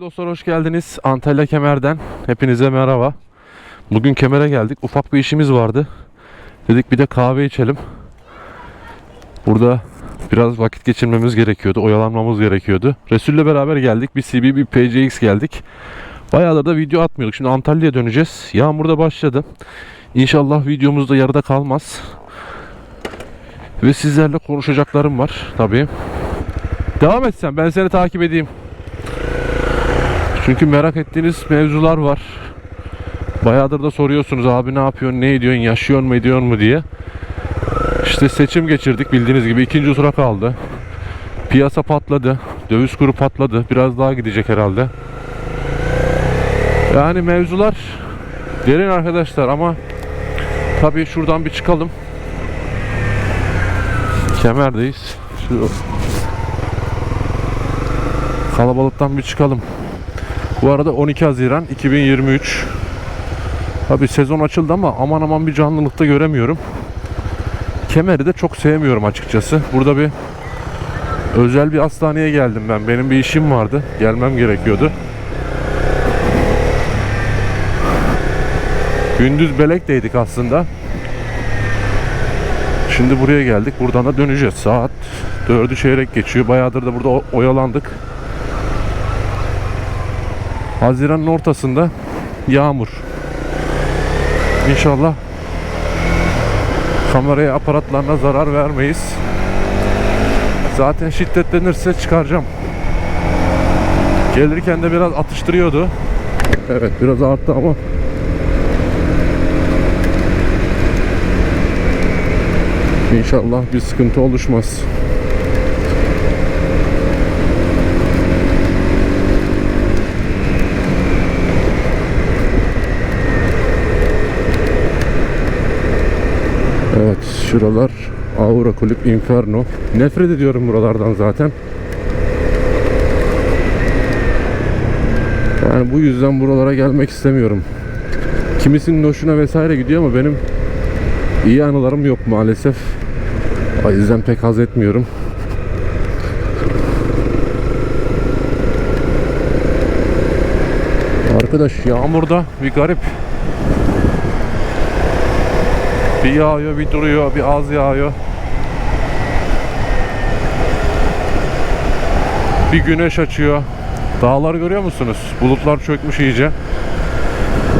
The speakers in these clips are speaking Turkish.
Dostlar hoş geldiniz. Antalya Kemer'den hepinize merhaba. Bugün Kemer'e geldik. Ufak bir işimiz vardı. Dedik bir de kahve içelim. Burada biraz vakit geçirmemiz gerekiyordu. Oyalanmamız gerekiyordu. Resul'le beraber geldik. Bir CB bir PCX geldik. Bayağıdır da video atmıyorduk. Şimdi Antalya'ya döneceğiz. Yağmur da başladı. İnşallah videomuz da yarıda kalmaz. Ve sizlerle konuşacaklarım var tabii. Devam et sen. Ben seni takip edeyim. Çünkü merak ettiğiniz mevzular var. Bayağıdır da soruyorsunuz abi ne yapıyorsun, ne ediyorsun, yaşıyor mu, ediyor mu diye. İşte seçim geçirdik bildiğiniz gibi ikinci tura kaldı. Piyasa patladı, döviz kuru patladı. Biraz daha gidecek herhalde. Yani mevzular derin arkadaşlar ama tabii şuradan bir çıkalım. Kemerdeyiz. Şu kalabalıktan bir çıkalım. Bu arada 12 Haziran 2023. Tabi sezon açıldı ama aman aman bir canlılıkta göremiyorum. Kemer'i de çok sevmiyorum açıkçası. Burada bir özel bir hastaneye geldim ben. Benim bir işim vardı. Gelmem gerekiyordu. Gündüz Belek'teydik aslında. Şimdi buraya geldik. Buradan da döneceğiz. Saat 4'ü çeyrek geçiyor. Bayağıdır da burada oyalandık. Haziran'ın ortasında yağmur. İnşallah kameraya aparatlarına zarar vermeyiz. Zaten şiddetlenirse çıkaracağım. Gelirken de biraz atıştırıyordu. Evet biraz arttı ama İnşallah bir sıkıntı oluşmaz. Evet şuralar Aura Kulüp Inferno. Nefret ediyorum buralardan zaten. Yani bu yüzden buralara gelmek istemiyorum. Kimisinin hoşuna vesaire gidiyor ama benim iyi anılarım yok maalesef. O yüzden pek haz etmiyorum. Arkadaş yağmurda bir garip. Bir yağıyor, bir duruyor, bir az yağıyor. Bir güneş açıyor. Dağlar görüyor musunuz? Bulutlar çökmüş iyice.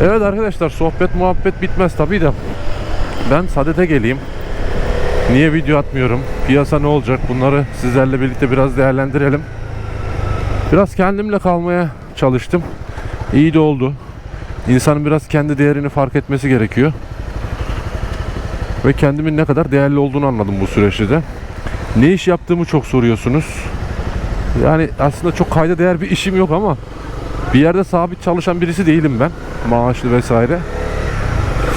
Evet arkadaşlar sohbet muhabbet bitmez tabii de. Ben Sadet'e geleyim. Niye video atmıyorum? Piyasa ne olacak? Bunları sizlerle birlikte biraz değerlendirelim. Biraz kendimle kalmaya çalıştım. İyi de oldu. İnsanın biraz kendi değerini fark etmesi gerekiyor. Ve kendimin ne kadar değerli olduğunu anladım bu süreçte de. Ne iş yaptığımı çok soruyorsunuz. Yani aslında çok kayda değer bir işim yok ama bir yerde sabit çalışan birisi değilim ben. Maaşlı vesaire.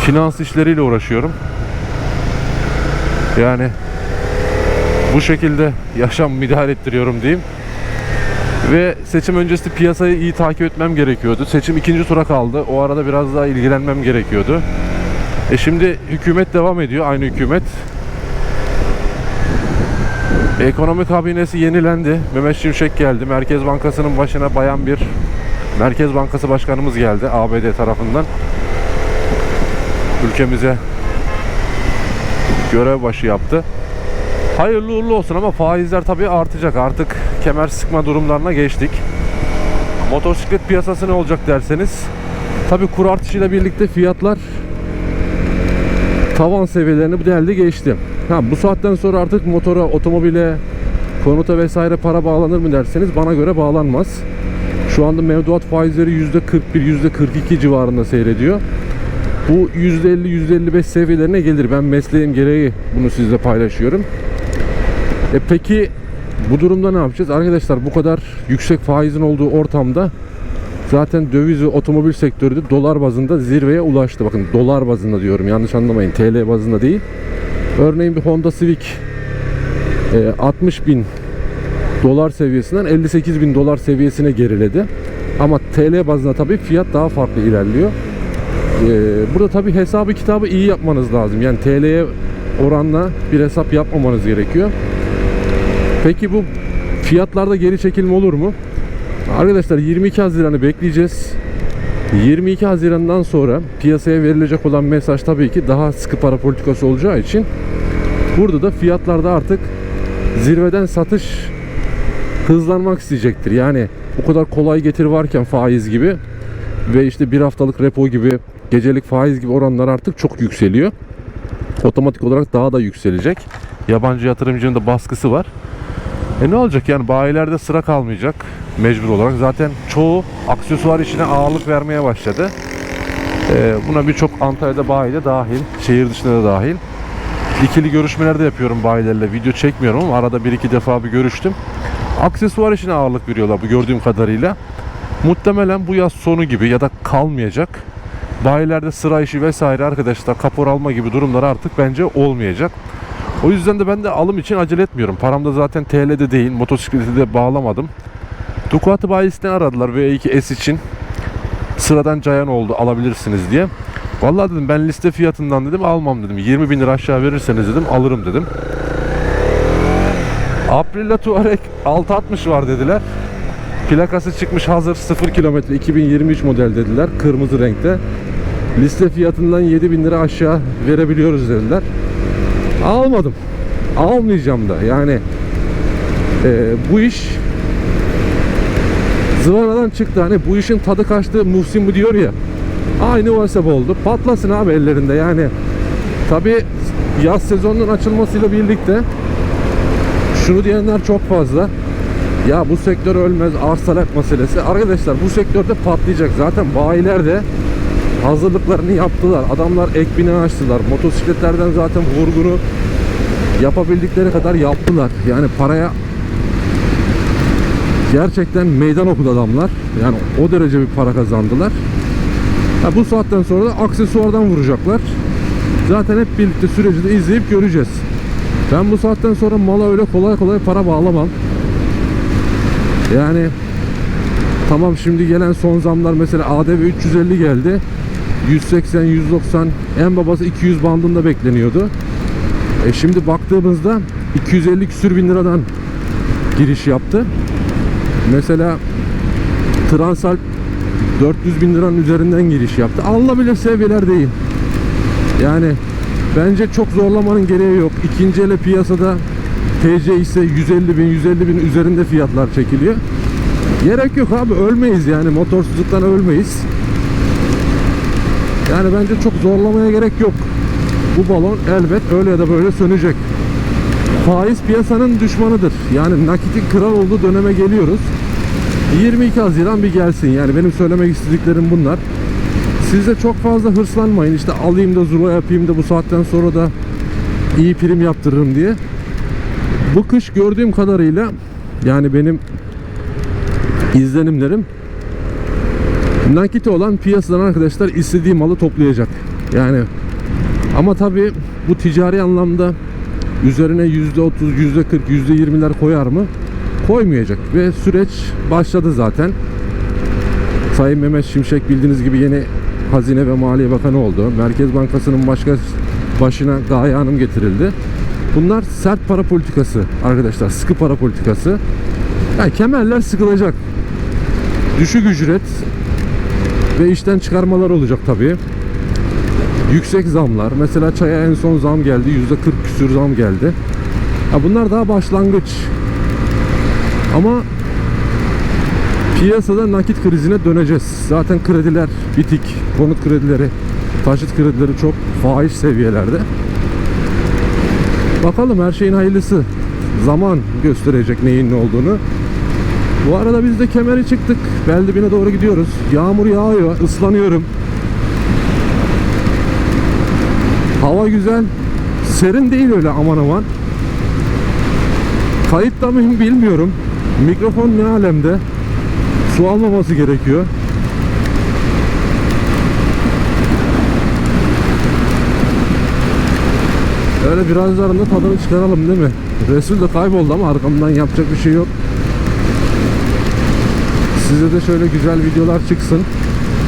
Finans işleriyle uğraşıyorum. Yani bu şekilde yaşam idare ettiriyorum diyeyim. Ve seçim öncesi piyasayı iyi takip etmem gerekiyordu. Seçim ikinci tura kaldı. O arada biraz daha ilgilenmem gerekiyordu. E şimdi hükümet devam ediyor. Aynı hükümet. Ekonomi kabinesi yenilendi. Mehmet Şimşek geldi. Merkez Bankası'nın başına bayan bir Merkez Bankası Başkanımız geldi ABD tarafından. Ülkemize görev başı yaptı. Hayırlı uğurlu olsun ama faizler tabii artacak. Artık kemer sıkma durumlarına geçtik. Motosiklet piyasası ne olacak derseniz tabii kur artışıyla birlikte fiyatlar tavan seviyelerini deldi geçti. Ha, bu saatten sonra artık motora, otomobile, konuta vesaire para bağlanır mı derseniz bana göre bağlanmaz. Şu anda mevduat faizleri %41, %42 civarında seyrediyor. Bu %50, %55 seviyelerine gelir. Ben mesleğim gereği bunu sizle paylaşıyorum. E peki bu durumda ne yapacağız? Arkadaşlar bu kadar yüksek faizin olduğu ortamda zaten döviz ve otomobil sektörü de dolar bazında zirveye ulaştı. Bakın dolar bazında diyorum yanlış anlamayın TL bazında değil. Örneğin bir Honda Civic e, 60 bin dolar seviyesinden 58 bin dolar seviyesine geriledi. Ama TL bazında tabii fiyat daha farklı ilerliyor. Ee, burada tabi hesabı kitabı iyi yapmanız lazım. Yani TL'ye oranla bir hesap yapmamanız gerekiyor. Peki bu fiyatlarda geri çekilme olur mu? Arkadaşlar 22 Haziran'ı bekleyeceğiz. 22 Haziran'dan sonra piyasaya verilecek olan mesaj tabii ki daha sıkı para politikası olacağı için burada da fiyatlarda artık zirveden satış hızlanmak isteyecektir. Yani o kadar kolay getir varken faiz gibi ve işte bir haftalık repo gibi gecelik faiz gibi oranlar artık çok yükseliyor. Otomatik olarak daha da yükselecek. Yabancı yatırımcının da baskısı var. E ne olacak yani bayilerde sıra kalmayacak mecbur olarak. Zaten çoğu aksesuar işine ağırlık vermeye başladı. E, buna birçok Antalya'da bayi de dahil, şehir dışında da dahil. İkili görüşmeler de yapıyorum bayilerle. Video çekmiyorum ama arada bir iki defa bir görüştüm. Aksesuar işine ağırlık veriyorlar bu gördüğüm kadarıyla. Muhtemelen bu yaz sonu gibi ya da kalmayacak. Bayilerde sıra işi vesaire arkadaşlar kapor alma gibi durumlar artık bence olmayacak. O yüzden de ben de alım için acele etmiyorum. Param da zaten TL'de değil. Motosikleti de bağlamadım. Ducati bayisini aradılar V2 S için. Sıradan cayan oldu alabilirsiniz diye. Vallahi dedim ben liste fiyatından dedim almam dedim. 20 bin lira aşağı verirseniz dedim alırım dedim. Aprilia Touareg 660 var dediler. Plakası çıkmış hazır 0 kilometre 2023 model dediler. Kırmızı renkte. Liste fiyatından 7 bin lira aşağı verebiliyoruz dediler. Almadım. Almayacağım da. Yani e, bu iş zıvanadan çıktı. Hani bu işin tadı kaçtı Muhsin bu diyor ya. Aynı o hesap oldu. Patlasın abi ellerinde yani. Tabi yaz sezonunun açılmasıyla birlikte şunu diyenler çok fazla. Ya bu sektör ölmez arz talep meselesi. Arkadaşlar bu sektörde patlayacak. Zaten bayiler de hazırlıklarını yaptılar. Adamlar ek bina açtılar. Motosikletlerden zaten vurgunu yapabildikleri kadar yaptılar. Yani paraya gerçekten meydan okudu adamlar. Yani o derece bir para kazandılar. Ha, bu saatten sonra da aksesuardan vuracaklar. Zaten hep birlikte süreci de izleyip göreceğiz. Ben bu saatten sonra mala öyle kolay kolay para bağlamam. Yani tamam şimdi gelen son zamlar mesela ADV 350 geldi. 180, 190, en babası 200 bandında bekleniyordu. E şimdi baktığımızda 250 küsür bin liradan giriş yaptı. Mesela Transalp 400 bin liranın üzerinden giriş yaptı. Alınabilir seviyeler değil. Yani bence çok zorlamanın gereği yok. İkinci ele piyasada TC ise 150 bin, 150 bin üzerinde fiyatlar çekiliyor. Gerek yok abi ölmeyiz yani motorsuzluktan ölmeyiz. Yani bence çok zorlamaya gerek yok. Bu balon elbet öyle ya da böyle sönecek. Faiz piyasanın düşmanıdır. Yani nakitin kral olduğu döneme geliyoruz. 22 Haziran bir gelsin. Yani benim söylemek istediklerim bunlar. Siz de çok fazla hırslanmayın. İşte alayım da zula yapayım da bu saatten sonra da iyi prim yaptırırım diye. Bu kış gördüğüm kadarıyla yani benim izlenimlerim nakiti olan piyasadan arkadaşlar istediği malı toplayacak. Yani ama tabi bu ticari anlamda üzerine %30, %40, %20'ler koyar mı? Koymayacak ve süreç başladı zaten. Sayın Mehmet Şimşek bildiğiniz gibi yeni Hazine ve Maliye Bakanı oldu. Merkez Bankası'nın başka başına Gaye Hanım getirildi. Bunlar sert para politikası arkadaşlar. Sıkı para politikası. Yani kemerler sıkılacak. Düşük ücret ve işten çıkarmalar olacak tabii. Yüksek zamlar. Mesela çaya en son zam geldi. %40 küsür zam geldi. Ya bunlar daha başlangıç. Ama piyasada nakit krizine döneceğiz. Zaten krediler bitik. Konut kredileri, taşıt kredileri çok faiz seviyelerde. Bakalım her şeyin hayırlısı. Zaman gösterecek neyin ne olduğunu. Bu arada biz de kemeri çıktık. Beldibine doğru gidiyoruz. Yağmur yağıyor. ıslanıyorum. Hava güzel. Serin değil öyle aman aman. Kayıtta mıyım bilmiyorum. Mikrofon ne alemde. Su almaması gerekiyor. Öyle birazdan da tadını çıkaralım değil mi? Resul de kayboldu ama arkamdan yapacak bir şey yok. Size de şöyle güzel videolar çıksın.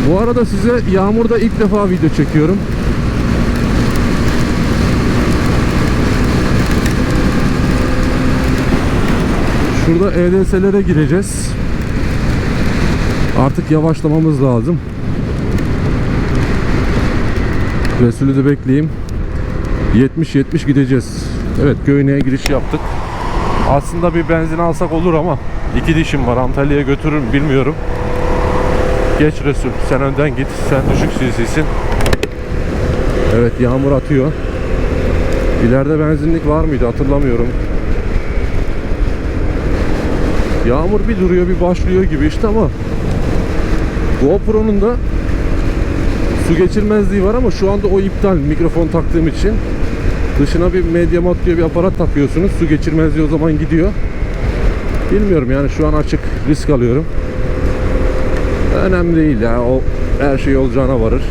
Bu arada size yağmurda ilk defa video çekiyorum. Şurada EDS'lere gireceğiz. Artık yavaşlamamız lazım. Resulü de bekleyeyim. 70-70 gideceğiz. Evet Göynek'e giriş yaptık. Aslında bir benzin alsak olur ama iki dişim var. Antalya'ya götürür mü bilmiyorum. Geç Resul. Sen önden git. Sen düşük CC'sin. Evet yağmur atıyor. İleride benzinlik var mıydı hatırlamıyorum. Yağmur bir duruyor bir başlıyor gibi işte ama GoPro'nun da su geçirmezliği var ama şu anda o iptal mikrofon taktığım için. Dışına bir Mediamat diye bir aparat takıyorsunuz. Su geçirmezliği o zaman gidiyor. Bilmiyorum yani şu an açık risk alıyorum. Önemli değil ya o her şey olacağına varır.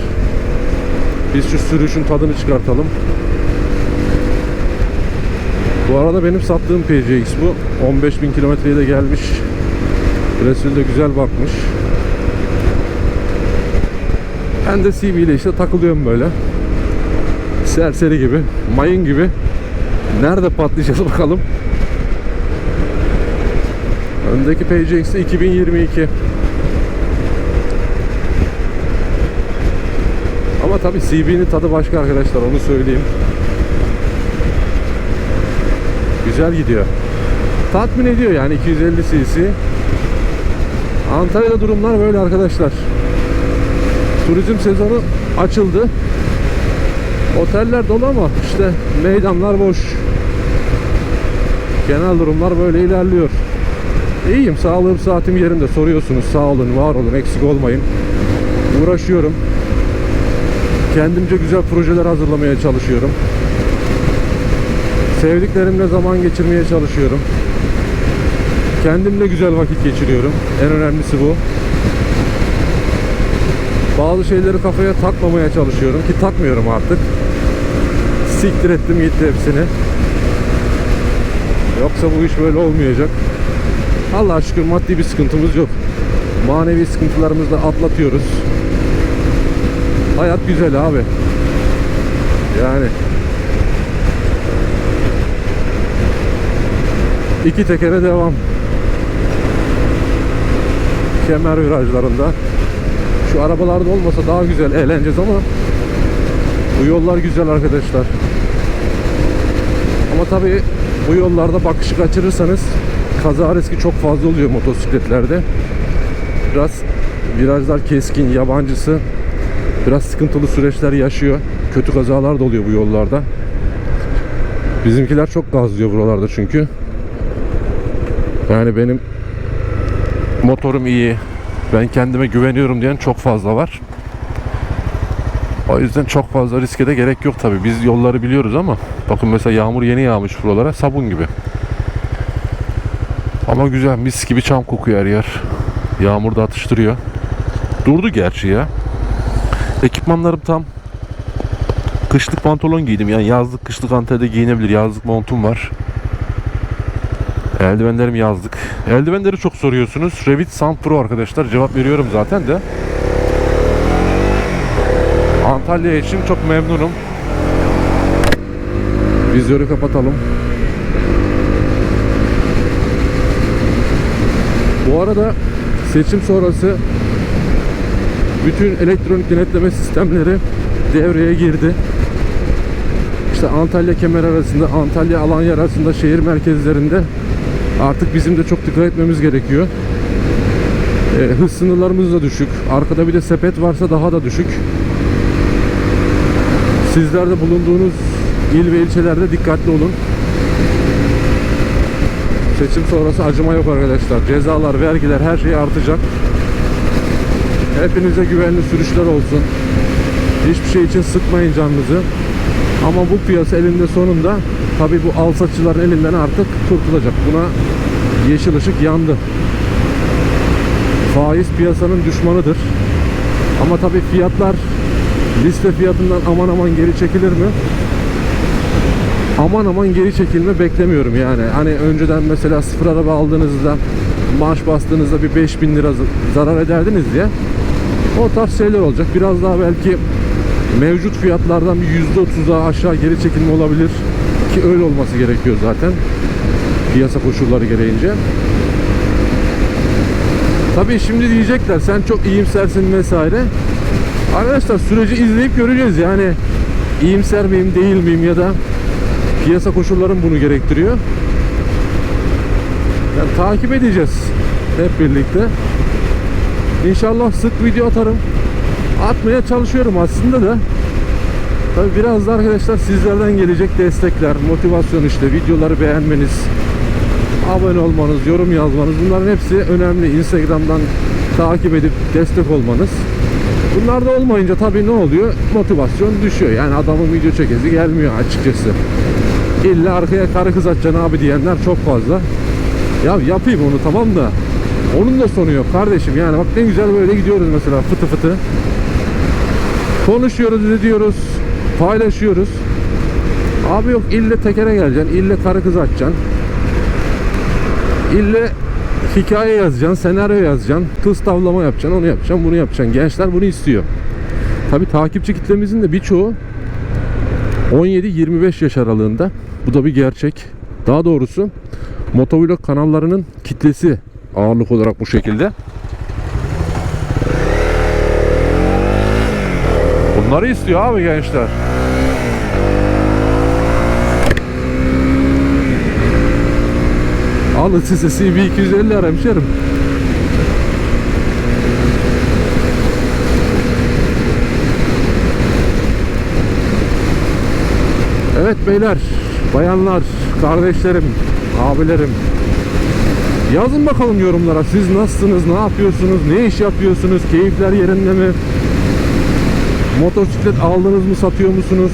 Biz şu sürüşün tadını çıkartalım. Bu arada benim sattığım PCX bu. 15.000 kilometreye de gelmiş. Resul de güzel bakmış. Ben de CB ile işte takılıyorum böyle. Serseri gibi, mayın gibi. Nerede patlayacağız bakalım. Öndeki PCX 2022. Ama tabi CB'nin tadı başka arkadaşlar onu söyleyeyim. Güzel gidiyor. Tatmin ediyor yani 250 cc. Antalya'da durumlar böyle arkadaşlar. Turizm sezonu açıldı. Oteller dolu ama işte meydanlar boş. Genel durumlar böyle ilerliyor. İyiyim, sağlığım saatim yerinde. Soruyorsunuz, sağ olun, var olun, eksik olmayın. Uğraşıyorum. Kendimce güzel projeler hazırlamaya çalışıyorum. Sevdiklerimle zaman geçirmeye çalışıyorum. Kendimle güzel vakit geçiriyorum. En önemlisi bu. Bazı şeyleri kafaya takmamaya çalışıyorum ki takmıyorum artık. Siktir ettim gitti hepsini. Yoksa bu iş böyle olmayacak. Allah'a şükür maddi bir sıkıntımız yok. Manevi sıkıntılarımızı da atlatıyoruz. Hayat güzel abi. Yani iki tekere devam. Kemer virajlarında. Şu arabalarda olmasa daha güzel eğleneceğiz ama bu yollar güzel arkadaşlar. Ama tabii bu yollarda bakışı kaçırırsanız kaza riski çok fazla oluyor motosikletlerde. Biraz virajlar keskin, yabancısı biraz sıkıntılı süreçler yaşıyor. Kötü kazalar da oluyor bu yollarda. Bizimkiler çok gazlıyor buralarda çünkü. Yani benim motorum iyi. Ben kendime güveniyorum diyen çok fazla var. O yüzden çok fazla riske de gerek yok tabi. Biz yolları biliyoruz ama bakın mesela yağmur yeni yağmış buralara sabun gibi. Ama güzel mis gibi çam kokuyor her yer. Yağmur da atıştırıyor. Durdu gerçi ya. Ekipmanlarım tam. Kışlık pantolon giydim. Yani yazlık kışlık Antalya'da giyinebilir. Yazlık montum var. Eldivenlerim yazlık. Eldivenleri çok soruyorsunuz. Revit Sound Pro arkadaşlar. Cevap veriyorum zaten de. Antalya için çok memnunum. Vizörü kapatalım. Bu arada seçim sonrası bütün elektronik denetleme sistemleri devreye girdi. İşte Antalya kemer arasında, Antalya Alanya arasında şehir merkezlerinde artık bizim de çok dikkat etmemiz gerekiyor. E, hız sınırlarımız da düşük. Arkada bir de sepet varsa daha da düşük. Sizler de bulunduğunuz il ve ilçelerde dikkatli olun. Seçim sonrası acıma yok arkadaşlar. Cezalar, vergiler her şey artacak. Hepinize güvenli sürüşler olsun. Hiçbir şey için sıkmayın canınızı. Ama bu piyasa elinde sonunda tabi bu alsatçıların elinden artık kurtulacak. Buna yeşil ışık yandı. Faiz piyasanın düşmanıdır. Ama tabi fiyatlar liste fiyatından aman aman geri çekilir mi? Aman aman geri çekilme beklemiyorum yani. Hani önceden mesela sıfır araba aldığınızda maaş bastığınızda bir 5000 lira zarar ederdiniz diye o tarz şeyler olacak. Biraz daha belki mevcut fiyatlardan bir %30 daha aşağı geri çekilme olabilir ki öyle olması gerekiyor zaten piyasa koşulları gereğince. Tabii şimdi diyecekler sen çok iyimsersin vesaire. Arkadaşlar süreci izleyip göreceğiz yani iyimser miyim değil miyim ya da piyasa koşullarım bunu gerektiriyor. Yani takip edeceğiz hep birlikte. İnşallah sık video atarım. Atmaya çalışıyorum aslında da. Tabi biraz da arkadaşlar sizlerden gelecek destekler, motivasyon işte videoları beğenmeniz, abone olmanız, yorum yazmanız bunların hepsi önemli. Instagram'dan takip edip destek olmanız. Bunlar da olmayınca tabii ne oluyor? Motivasyon düşüyor. Yani adamın video çekesi gelmiyor açıkçası. İlla arkaya karı kız atacaksın abi diyenler çok fazla. Ya yapayım onu tamam da onun da sonu yok kardeşim. Yani bak ne güzel böyle gidiyoruz mesela fıtı fıtı. Konuşuyoruz, ediyoruz, paylaşıyoruz. Abi yok ille tekere geleceksin, ille karı kız atacaksın. İlle hikaye yazacaksın, senaryo yazacaksın, kız tavlama yapacaksın, onu yapacaksın, bunu yapacaksın. Gençler bunu istiyor. Tabi takipçi kitlemizin de birçoğu 17-25 yaş aralığında. Bu da bir gerçek. Daha doğrusu motovlog kanallarının kitlesi ağırlık olarak bu şekilde. Bunları istiyor abi gençler. Alın size CB250 hemşerim. Evet beyler, bayanlar, kardeşlerim, abilerim. Yazın bakalım yorumlara siz nasılsınız, ne yapıyorsunuz, ne iş yapıyorsunuz, keyifler yerinde mi? Motosiklet aldınız mı, satıyor musunuz?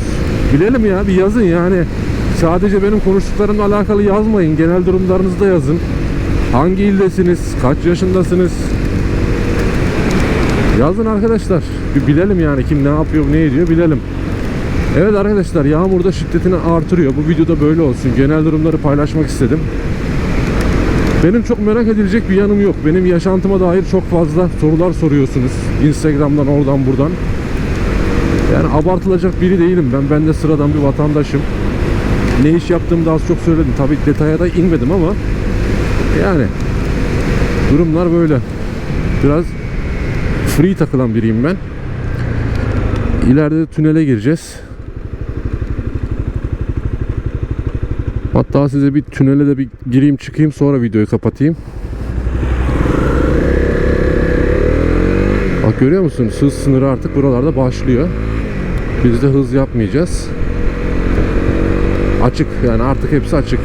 Bilelim ya, bir yazın yani. Sadece benim konuştuklarımla alakalı yazmayın, genel durumlarınızı da yazın. Hangi ildesiniz, kaç yaşındasınız? Yazın arkadaşlar. Bir bilelim yani kim ne yapıyor, ne ediyor bilelim. Evet arkadaşlar yağmur da şiddetini artırıyor. Bu videoda böyle olsun. Genel durumları paylaşmak istedim. Benim çok merak edilecek bir yanım yok. Benim yaşantıma dair çok fazla sorular soruyorsunuz. Instagram'dan oradan buradan. Yani abartılacak biri değilim ben. Ben de sıradan bir vatandaşım. Ne iş yaptığımı da az çok söyledim. Tabii detaya da inmedim ama yani durumlar böyle. Biraz free takılan biriyim ben. İleride de tünele gireceğiz. Hatta size bir tünele de bir gireyim çıkayım sonra videoyu kapatayım. Bak görüyor musunuz? Hız sınırı artık buralarda başlıyor. Biz de hız yapmayacağız. Açık yani artık hepsi açık.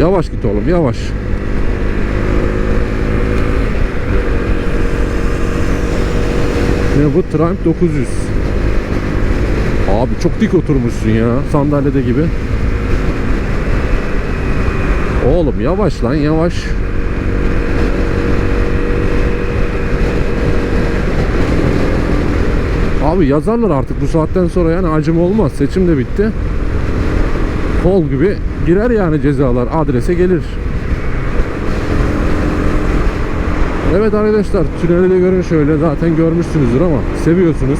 Yavaş git oğlum yavaş. Ne bu Triumph 900. Abi çok dik oturmuşsun ya sandalyede gibi. Oğlum yavaş lan yavaş. Abi yazarlar artık bu saatten sonra yani acım olmaz. Seçim de bitti. Kol gibi girer yani cezalar adrese gelir. Evet arkadaşlar tüneli de görün şöyle zaten görmüşsünüzdür ama seviyorsunuz.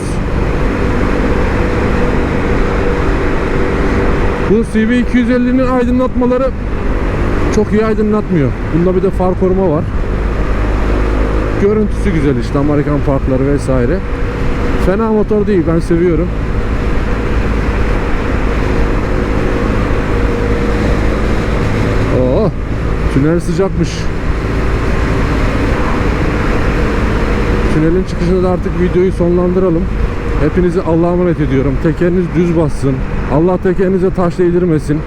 Bu CB250'nin aydınlatmaları çok iyi aydınlatmıyor. Bunda bir de far koruma var. Görüntüsü güzel işte Amerikan farkları vesaire. Fena motor değil ben seviyorum. Oo, tünel sıcakmış. Tünelin çıkışında da artık videoyu sonlandıralım. Hepinizi Allah'a emanet ediyorum. Tekeriniz düz bassın. Allah tekerinize taş değdirmesin.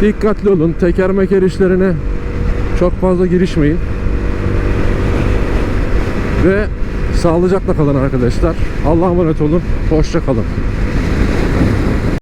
Dikkatli olun. Teker meker işlerine çok fazla girişmeyin. Ve sağlıcakla kalın arkadaşlar. Allah'a emanet olun. Hoşça kalın.